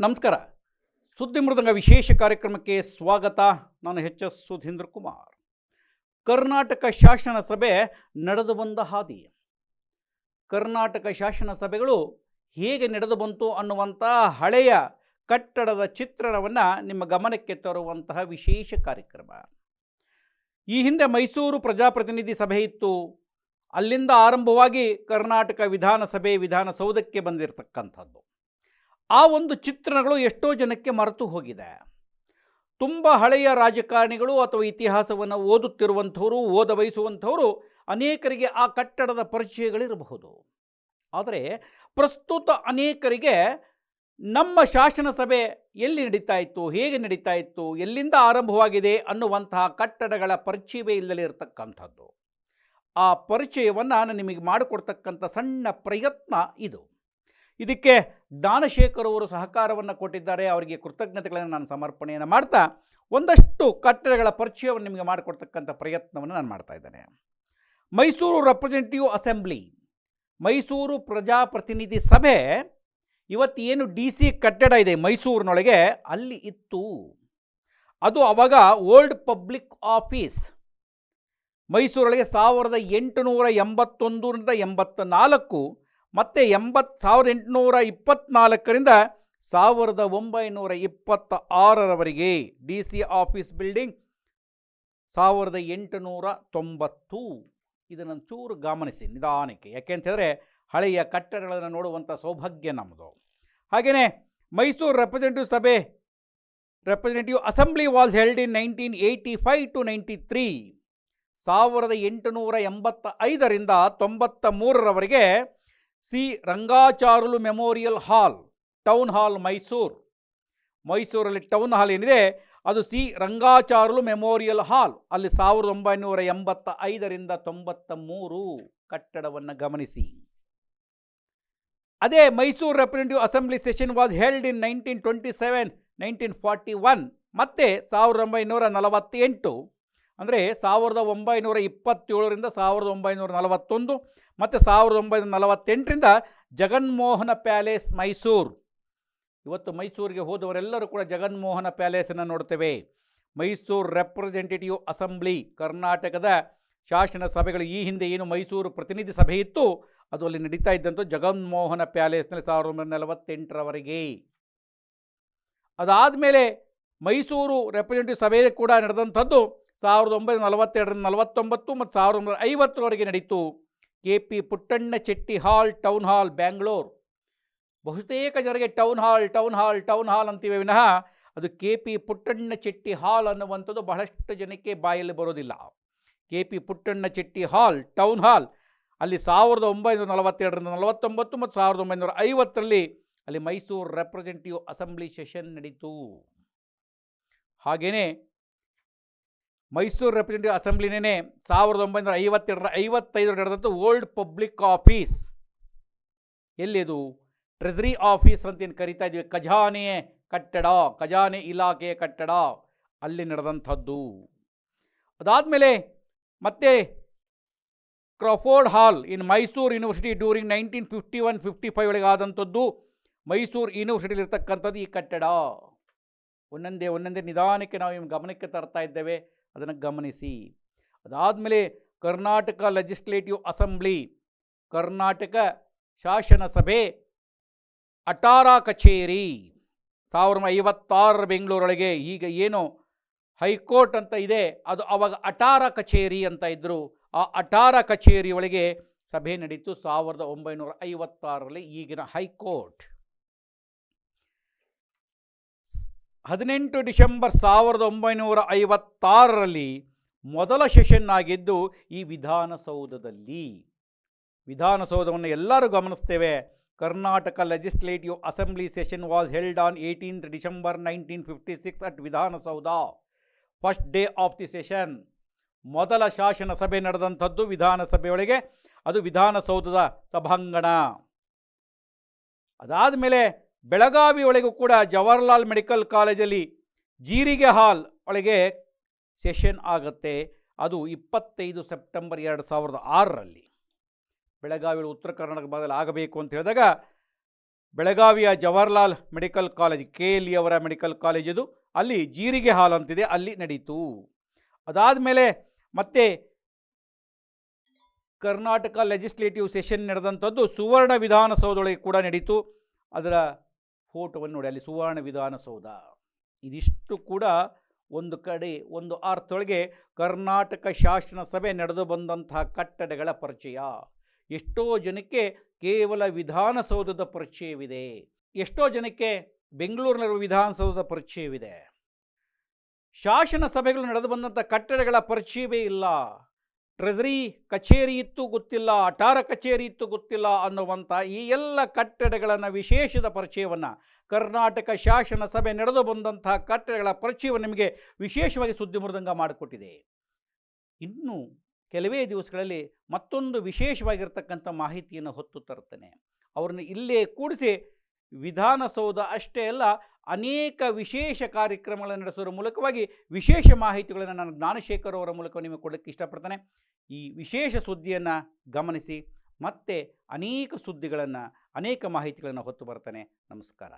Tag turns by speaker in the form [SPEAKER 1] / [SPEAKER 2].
[SPEAKER 1] ನಮಸ್ಕಾರ. ಸುದ್ದಿ ಮೃದಂಗ ವಿಶೇಷ ಕಾರ್ಯಕ್ರಮಕ್ಕೆ ಸ್ವಾಗತ. ನಾನು ಎಚ್ ಎಸ್ ಸುಧೀಂದ್ರ ಕುಮಾರ್. ಕರ್ನಾಟಕ ಶಾಸನ ಸಭೆ ನಡೆದು ಬಂದ ಹಾದಿ. ಕರ್ನಾಟಕ ಶಾಸನ ಸಭೆಗಳು ಹೇಗೆ ನಡೆದು ಬಂತು ಅನ್ನುವಂಥ ಹಳೆಯ ಕಟ್ಟಡದ ಚಿತ್ರಣವನ್ನು ನಿಮ್ಮ ಗಮನಕ್ಕೆ ತರುವಂತಹ ವಿಶೇಷ ಕಾರ್ಯಕ್ರಮ. ಈ ಹಿಂದೆ ಮೈಸೂರು ಪ್ರಜಾಪ್ರತಿನಿಧಿ ಸಭೆ ಇತ್ತು. ಅಲ್ಲಿಂದ ಆರಂಭವಾಗಿ ಕರ್ನಾಟಕ ವಿಧಾನಸಭೆ ವಿಧಾನಸೌಧಕ್ಕೆ ಬಂದಿರತಕ್ಕಂಥದ್ದು. ಆ ಒಂದು ಚಿತ್ರಣಗಳು ಎಷ್ಟೋ ಜನಕ್ಕೆ ಮರೆತು ಹೋಗಿದೆ. ತುಂಬ ಹಳೆಯ ರಾಜಕಾರಣಿಗಳು ಅಥವಾ ಇತಿಹಾಸವನ್ನು ಓದುತ್ತಿರುವಂಥವರು, ಓದ ಬಯಸುವಂಥವರು ಅನೇಕರಿಗೆ ಆ ಕಟ್ಟಡದ ಪರಿಚಯಗಳಿರಬಹುದು. ಆದರೆ ಪ್ರಸ್ತುತ ಅನೇಕರಿಗೆ ನಮ್ಮ ಶಾಸನ ಸಭೆ ಎಲ್ಲಿ ನಡೀತಾ ಇತ್ತು, ಹೇಗೆ ನಡೀತಾ ಇತ್ತು, ಎಲ್ಲಿಂದ ಆರಂಭವಾಗಿದೆ ಅನ್ನುವಂತಹ ಕಟ್ಟಡಗಳ ಪರಿಚಯವೇ ಇಲ್ಲದೆ ಇರತಕ್ಕಂಥದ್ದು. ಆ ಪರಿಚಯವನ್ನು ನಾನು ನಿಮಗೆ ಮಾಡಿಕೊಡ್ತಕ್ಕಂಥ ಸಣ್ಣ ಪ್ರಯತ್ನ ಇದು. ಇದಕ್ಕೆ ದಾನಶೇಖರ್ ಅವರು ಸಹಕಾರವನ್ನು ಕೊಟ್ಟಿದ್ದಾರೆ. ಅವರಿಗೆ ಕೃತಜ್ಞತೆಗಳನ್ನು ನಾನು ಸಮರ್ಪಣೆಯನ್ನು ಮಾಡ್ತಾ ಒಂದಷ್ಟು ಕಟ್ಟಡಗಳ ಪರಿಚಯವನ್ನು ನಿಮಗೆ ಮಾಡಿಕೊಡ್ತಕ್ಕಂಥ ಪ್ರಯತ್ನವನ್ನು ನಾನು ಮಾಡ್ತಾ ಇದ್ದೇನೆ. ಮೈಸೂರು ರೆಪ್ರೆಸೆಂಟೇಟಿವ್ ಅಸೆಂಬ್ಲಿ ಮೈಸೂರು ಪ್ರಜಾಪ್ರತಿನಿಧಿ ಸಭೆ ಇವತ್ತು ಏನು ಡಿ ಸಿ ಕಟ್ಟಡ ಇದೆ ಮೈಸೂರಿನೊಳಗೆ? ಅಲ್ಲಿ ಇತ್ತು. ಅದು ಅವಾಗ ಓಲ್ಡ್ ಪಬ್ಲಿಕ್ ಆಫೀಸ್ ಮೈಸೂರೊಳಗೆ ಸಾವಿರದ ಎಂಟುನೂರ ಎಂಬತ್ತೊಂದರಿಂದ ಎಂಬತ್ತ ನಾಲ್ಕು ಮತ್ತು ಎಂಬತ್ತು ಸಾವಿರದ ಎಂಟುನೂರ ಇಪ್ಪತ್ತ್ನಾಲ್ಕರಿಂದ ಸಾವಿರದ ಒಂಬೈನೂರ ಇಪ್ಪತ್ತ ಆರರವರೆಗೆ ಡಿ ಸಿ ಆಫೀಸ್ ಬಿಲ್ಡಿಂಗ್ ಸಾವಿರದ ಎಂಟುನೂರ ತೊಂಬತ್ತು. ಇದನ್ನು ಚೂರು ಗಮನಿಸಿ, ನಿಧಾನಕ್ಕೆ. ಯಾಕೆ ಯಾಕೆಂತಂದರೆ ಹಳೆಯ ಕಟ್ಟಡಗಳನ್ನು ನೋಡುವಂಥ ಸೌಭಾಗ್ಯ ನಮ್ಮದು ಹಾಗೆಯೇ ಮೈಸೂರು ರೆಪ್ರೆಸೆಂಟೇಟಿವ್ ಸಭೆ representative assembly was held in nineteen eighty five to ninety three ಸಾವಿರದ ಎಂಟುನೂರ ಎಂಬತ್ತ ಐದರಿಂದ ತೊಂಬತ್ತ ಮೂರರವರೆಗೆ C Rangacharlu memorial hall, town hall Mysuru. ಮೈಸೂರಲ್ಲಿ ಟೌನ್ ಹಾಲ್ ಏನಿದೆ? ಅದು ಸಿ ರಂಗಾಚಾರುಲು ಮೆಮೋರಿಯಲ್ ಹಾಲ್. ಅಲ್ಲಿ ಸಾವಿರದ ಒಂಬೈನೂರ ಎಂಬತ್ತ ಐದರಿಂದ ತೊಂಬತ್ತ ಮೂರು ಕಟ್ಟಡವನ್ನು ಗಮನಿಸಿ. ಅದೇ Mysuru representative assembly session was held in nineteen twenty seven, nineteen forty one. ಮತ್ತು ಸಾವಿರದ ಒಂಬೈನೂರ ನಲವತ್ತೆಂಟು ಅಂದರೆ ಸಾವಿರದ ಒಂಬೈನೂರ ಇಪ್ಪತ್ತೇಳರಿಂದ ಸಾವಿರದ ಒಂಬೈನೂರ ನಲವತ್ತೊಂದು ಮತ್ತು ಸಾವಿರದ ಒಂಬೈನೂರ ನಲವತ್ತೆಂಟರಿಂದ ಜಗನ್ಮೋಹನ ಪ್ಯಾಲೇಸ್ ಮೈಸೂರು. ಇವತ್ತು ಮೈಸೂರಿಗೆ ಹೋದವರೆಲ್ಲರೂ ಕೂಡ ಜಗನ್ಮೋಹನ ಪ್ಯಾಲೇಸನ್ನು ನೋಡ್ತೇವೆ. ಮೈಸೂರು ರೆಪ್ರೆಸೆಂಟೇಟಿವ್ ಅಸೆಂಬ್ಲಿ, ಕರ್ನಾಟಕದ ಶಾಸನ ಸಭೆಗಳು ಈ ಹಿಂದೆ ಏನು ಮೈಸೂರು ಪ್ರತಿನಿಧಿ ಸಭೆ ಇತ್ತು ಅದು ಅಲ್ಲಿ ನಡೀತಾ ಇದ್ದಂಥ ಜಗನ್ಮೋಹನ ಪ್ಯಾಲೇಸ್ನಲ್ಲಿ ಸಾವಿರದ ಒಂಬೈನೂರ ನಲವತ್ತೆಂಟರವರೆಗೆ. ಅದಾದಮೇಲೆ ಮೈಸೂರು ರೆಪ್ರೆಸೆಂಟೇಟಿವ್ ಸಭೆ ಕೂಡ ನಡೆದಂಥದ್ದು ಸಾವಿರದ ಒಂಬೈನೂರ ನಲವತ್ತೆರಡರಿಂದ ನಲವತ್ತೊಂಬತ್ತು ಮತ್ತು ಸಾವಿರದ ಒಂಬೈನೂರ ಐವತ್ತರವರೆಗೆ ನಡೀತು K P Puttanna Chetty hall town hall, Bangalore. ಬಹುತೇಕ ಜನರಿಗೆ town hall town hall town hall ಅಂತೀವಿ ವಿನಃ ಅದು K P Puttanna Chetty hall ಅನ್ನುವಂಥದ್ದು ಬಹಳಷ್ಟು ಜನಕ್ಕೆ ಬಾಯಲ್ಲಿ ಬರೋದಿಲ್ಲ. K P Puttanna Chetty hall, town hall, ಅಲ್ಲಿ ಸಾವಿರದ ಒಂಬೈನೂರ ನಲವತ್ತೆರಡರಿಂದ ನಲವತ್ತೊಂಬತ್ತು ಮತ್ತು ಸಾವಿರದ ಒಂಬೈನೂರ ಐವತ್ತರಲ್ಲಿ ಅಲ್ಲಿ ಮೈಸೂರು ರೆಪ್ರೆಸೆಂಟೇಟಿವ್ ಅಸೆಂಬ್ಲಿ ಸೆಷನ್ ನಡೀತು. ಹಾಗೆಯೇ ಮೈಸೂರು ರೆಪ್ರೆಸೆಂಟೇಟಿವ್ ಅಸೆಂಬ್ಲಿನೇ ಸಾವಿರದ ಒಂಬೈನೂರ ಐವತ್ತೆರಡರ ಐವತ್ತೈದರ ನಡೆದಂಥ ಓಲ್ಡ್ ಪಬ್ಲಿಕ್ ಆಫೀಸ್ ಎಲ್ಲಿದು ಟ್ರೆಸರಿ ಆಫೀಸ್ ಅಂತ ಏನು ಕರಿತಾ ಇದ್ದೀವಿ. ಖಜಾನೆ ಕಟ್ಟಡ, ಖಜಾನೆ ಇಲಾಖೆ ಕಟ್ಟಡ. ಅಲ್ಲಿ ನಡೆದಂಥದ್ದು. ಅದಾದಮೇಲೆ ಮತ್ತೆ Crawford hall in Mysuru university during nineteen fifty one fifty five ಒಳಗೆ ಆದಂಥದ್ದು ಮೈಸೂರು ಯೂನಿವರ್ಸಿಟಿಲಿ ಇರ್ತಕ್ಕಂಥದ್ದು ಈ ಕಟ್ಟಡ. ಒಂದೊಂದೇ ಒಂದೊಂದೇ ನಿಧಾನಕ್ಕೆ ನಾವು ನಿಮ್ಮ ಗಮನಕ್ಕೆ ತರ್ತಾ ಇದ್ದೇವೆ. ಅದನ್ನು ಗಮನಿಸಿ. ಅದಾದಮೇಲೆ ಕರ್ನಾಟಕ ಲೆಜಿಸ್ಲೇಟಿವ್ ಅಸೆಂಬ್ಲಿ, ಕರ್ನಾಟಕ ಶಾಸನ ಸಭೆ ಅಟಾರ ಕಚೇರಿ. ಸಾವಿರದ ಐವತ್ತಾರರ ಬೆಂಗಳೂರೊಳಗೆ ಈಗ ಏನು ಹೈಕೋರ್ಟ್ ಅಂತ ಇದೆ, ಅದು ಅವಾಗ ಅಟಾರ ಕಚೇರಿ ಅಂತ ಇದ್ದರು ಆ ಅಟಾರ ಕಚೇರಿ ಒಳಗೆ ಸಭೆ ನಡೀತು ಸಾವಿರದ ಒಂಬೈನೂರ ಐವತ್ತಾರರಲ್ಲಿ ಈಗಿನ ಹೈಕೋರ್ಟ್. ಹದಿನೆಂಟು ಡಿಸೆಂಬರ್ ಸಾವಿರದ ಒಂಬೈನೂರ ಐವತ್ತಾರರಲ್ಲಿ ಮೊದಲ ಸೆಷನ್ ಆಗಿದ್ದು ಈ ವಿಧಾನಸೌಧದಲ್ಲಿ. ವಿಧಾನಸೌಧವನ್ನು ಎಲ್ಲರೂ ಗಮನಿಸ್ತೇವೆ. Karnataka legislative assembly session was held on eighteenth December nineteen fifty six at Vidhana Soudha. First day of the session. ಮೊದಲ ಶಾಸನ ಸಭೆ ನಡೆದಂಥದ್ದು ವಿಧಾನಸಭೆಯೊಳಗೆ ಅದು ವಿಧಾನಸೌಧದ ಸಭಾಂಗಣ. ಅದಾದಮೇಲೆ ಬೆಳಗಾವಿ ಒಳಗೂ ಕೂಡ ಜವಾಹರ್ಲಾಲ್ ಮೆಡಿಕಲ್ ಕಾಲೇಜಲ್ಲಿ ಜೀರಿಗೆ ಹಾಲ್ ಒಳಗೆ ಸೆಷನ್ ಆಗುತ್ತೆ. ಅದು ಇಪ್ಪತ್ತೈದು ಸೆಪ್ಟೆಂಬರ್ ಎರಡು ಸಾವಿರದ ಆರರಲ್ಲಿ. ಬೆಳಗಾವಿ ಉತ್ತರ ಕರ್ನಾಟಕ ಭಾಗದಲ್ಲಿ ಆಗಬೇಕು ಅಂತ ಹೇಳಿದಾಗ ಬೆಳಗಾವಿಯ Jawaharlal medical college, K L ಅವರ ಮೆಡಿಕಲ್ ಕಾಲೇಜಿದು ಅಲ್ಲಿ ಜೀರಿಗೆ ಹಾಲ್ ಅಂತಿದೆ. ಅಲ್ಲಿ ನಡೀತು. ಅದಾದ ಮೇಲೆ ಮತ್ತೆ ಕರ್ನಾಟಕ ಲೆಜಿಸ್ಲೇಟಿವ್ ಸೆಷನ್ ನಡೆದಂಥದ್ದು ಸುವರ್ಣ ವಿಧಾನಸೌಧದೊಳಗೆ ಕೂಡ ನಡೀತು. ಅದರ ಫೋಟೋವನ್ನು ನೋಡಿ, ಅಲ್ಲಿ ಸುವರ್ಣ ವಿಧಾನಸೌಧ ಇದಿಷ್ಟು ಕೂಡ ಒಂದು ಕಡೆ, ಒಂದು ಆರ್ತೊಳಗೆ ಕರ್ನಾಟಕ ಶಾಸನ ಸಭೆ ನಡೆದು ಬಂದಂತಹ ಕಟ್ಟಡಗಳ ಪರಿಚಯ. ಎಷ್ಟೋ ಜನಕ್ಕೆ ಕೇವಲ ವಿಧಾನಸೌಧದ ಪರಿಚಯವಿದೆ. ಎಷ್ಟೋ ಜನಕ್ಕೆ ಬೆಂಗಳೂರಿನಲ್ಲಿರುವ ವಿಧಾನಸೌಧದ ಪರಿಚಯವಿದೆ. ಶಾಸನ ಸಭೆಗಳು ನಡೆದು ಬಂದಂಥ ಕಟ್ಟಡಗಳ ಪರಿಚಯವೇ ಇಲ್ಲ. ಟ್ರೆಸರಿ ಕಚೇರಿ ಇತ್ತು ಗೊತ್ತಿಲ್ಲ ಅಟಾರ ಕಚೇರಿ ಇತ್ತು ಗೊತ್ತಿಲ್ಲ ಅನ್ನುವಂಥ ಈ ಎಲ್ಲ ಕಟ್ಟಡಗಳನ್ನು ವಿಶೇಷದ ಪರಿಚಯವನ್ನು ಕರ್ನಾಟಕ ಶಾಸನ ಸಭೆ ನಡೆದು ಬಂದಂತಹ ಕಟ್ಟಡಗಳ ಪರಿಚಯವನ್ನು ನಿಮಗೆ ವಿಶೇಷವಾಗಿ ಸುದ್ದಿ ಮೃದಂಗ ಮಾಡಿಕೊಟ್ಟಿದೆ. ಇನ್ನು ಕೆಲವೇ ದಿವಸಗಳಲ್ಲಿ ಮತ್ತೊಂದು ವಿಶೇಷವಾಗಿರ್ತಕ್ಕಂಥ ಮಾಹಿತಿಯನ್ನು ಹೊತ್ತು ತರುತ್ತೇನೆ. ಅವ್ರನ್ನ ಇಲ್ಲೇ ಕೂಡಿಸಿ ವಿಧಾನಸೌಧ ಅಷ್ಟೇ ಅಲ್ಲ, ಅನೇಕ ವಿಶೇಷ ಕಾರ್ಯಕ್ರಮಗಳನ್ನು ನಡೆಸೋದ್ರ ಮೂಲಕವಾಗಿ ವಿಶೇಷ ಮಾಹಿತಿಗಳನ್ನು ನಾನು ಜ್ಞಾನಶೇಖರ್ ಅವರ ಮೂಲಕ ನಿಮಗೆ ಕೊಡಲಿಕ್ಕೆ ಇಷ್ಟಪಡ್ತೇನೆ. ಈ ವಿಶೇಷ ಸುದ್ದಿಯನ್ನು ಗಮನಿಸಿ ಮತ್ತೆ ಅನೇಕ ಸುದ್ದಿಗಳನ್ನು ಅನೇಕ ಮಾಹಿತಿಗಳನ್ನು ಹೊತ್ತು ಬರ್ತಾನೆ. ನಮಸ್ಕಾರ.